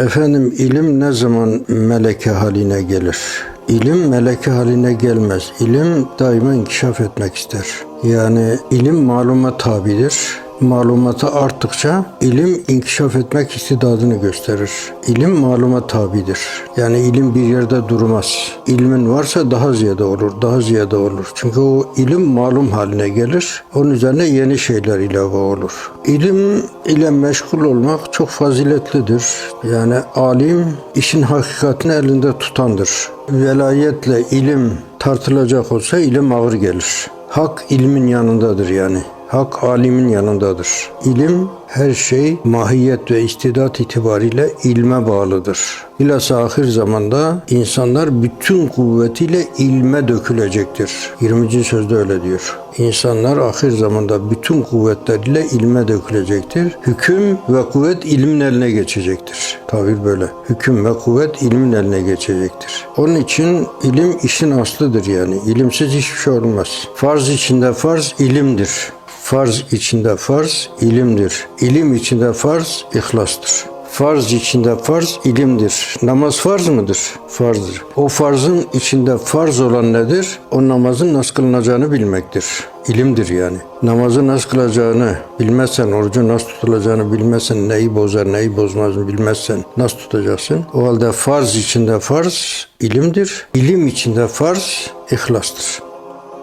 Efendim ilim ne zaman meleke haline gelir? İlim meleke haline gelmez. İlim daima inkişaf etmek ister. Yani ilim maluma tabidir. Malumatı arttıkça ilim inkişaf etmek istidadını gösterir. İlim maluma tabidir. Yani ilim bir yerde durmaz. İlmin varsa daha ziyade olur, daha ziyade olur. Çünkü o ilim malum haline gelir. Onun üzerine yeni şeyler ilave olur. İlim ile meşgul olmak çok faziletlidir. Yani alim işin hakikatini elinde tutandır. Velayetle ilim tartılacak olsa ilim ağır gelir. Hak ilmin yanındadır yani. Hak alimin yanındadır. İlim her şey mahiyet ve istidat itibariyle ilme bağlıdır. Bilhassa ahir zamanda insanlar bütün kuvvetiyle ilme dökülecektir. 20. sözde öyle diyor. İnsanlar ahir zamanda bütün kuvvetleriyle ilme dökülecektir. Hüküm ve kuvvet ilmin eline geçecektir. Tabir böyle. Hüküm ve kuvvet ilmin eline geçecektir. Onun için ilim işin aslıdır yani. İlimsiz hiçbir şey olmaz. Farz içinde farz ilimdir. Farz içinde farz ilimdir. İlim içinde farz ihlastır. Farz içinde farz ilimdir. Namaz farz mıdır? Farzdır. O farzın içinde farz olan nedir? O namazın nasıl kılınacağını bilmektir. İlimdir yani. Namazı nasıl kılacağını bilmezsen, orucu nasıl tutulacağını bilmezsen, neyi bozar, neyi bozmaz bilmezsen nasıl tutacaksın? O halde farz içinde farz ilimdir. İlim içinde farz ihlastır.